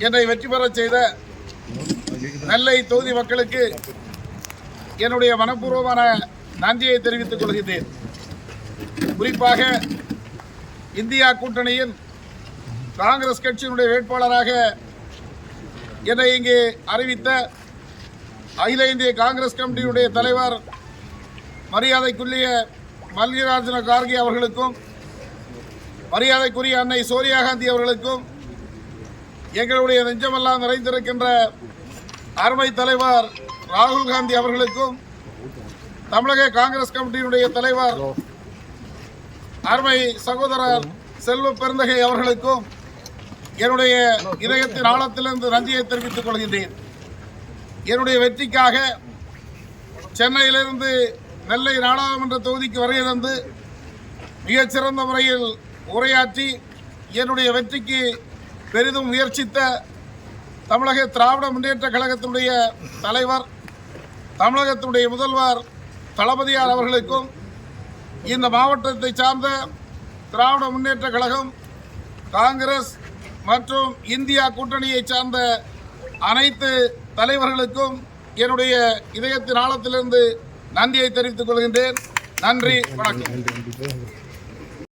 என்னை வெற்றி பெறச் செய்த நெல்லை தொகுதி மக்களுக்கு என்னுடைய மனப்பூர்வமான நன்றியை தெரிவித்துக் கொள்கின்றேன். குறிப்பாக இந்தியா கூட்டணியின் காங்கிரஸ் கட்சியினுடைய வேட்பாளராக என்னை இங்கே அறிவித்த அகில இந்திய காங்கிரஸ் கமிட்டியினுடைய தலைவர் மரியாதைக்குரிய மல்லிகார்ஜுன கார்கே அவர்களுக்கும் மரியாதைக்குரிய அன்னை சோனியா காந்தி அவர்களுக்கும் எங்களுடைய நெஞ்சமெல்லாம் நிறைந்திருக்கின்ற அருமை தலைவர் ராகுல் காந்தி அவர்களுக்கும் தமிழக காங்கிரஸ் கமிட்டியினுடைய தலைவர் அருமை சகோதரர் செல்வ பெருந்தகை அவர்களுக்கும் என்னுடைய இதயத்தின் ஆழத்திலிருந்து நன்றியை தெரிவித்துக் கொள்கின்றேன். என்னுடைய வெற்றிக்காக சென்னையிலிருந்து நெல்லை நாடாளுமன்ற தொகுதிக்கு வருகை மிகச்சிறந்த முறையில் உரையாற்றி என்னுடைய வெற்றிக்கு பெரிதும் முயற்சித்த தமிழக திராவிட முன்னேற்ற கழகத்தினுடைய தலைவர் தமிழகத்தினுடைய முதல்வர் தளபதியார் அவர்களுக்கும் இந்த மாவட்டத்தை சார்ந்த திராவிட முன்னேற்ற கழகம் காங்கிரஸ் மற்றும் இந்தியா கூட்டணியை சார்ந்த அனைத்து தலைவர்களுக்கும் என்னுடைய இதயத்தின் ஆழத்திலிருந்து நன்றியை தெரிவித்துக் கொள்கின்றேன். நன்றி வணக்கம்.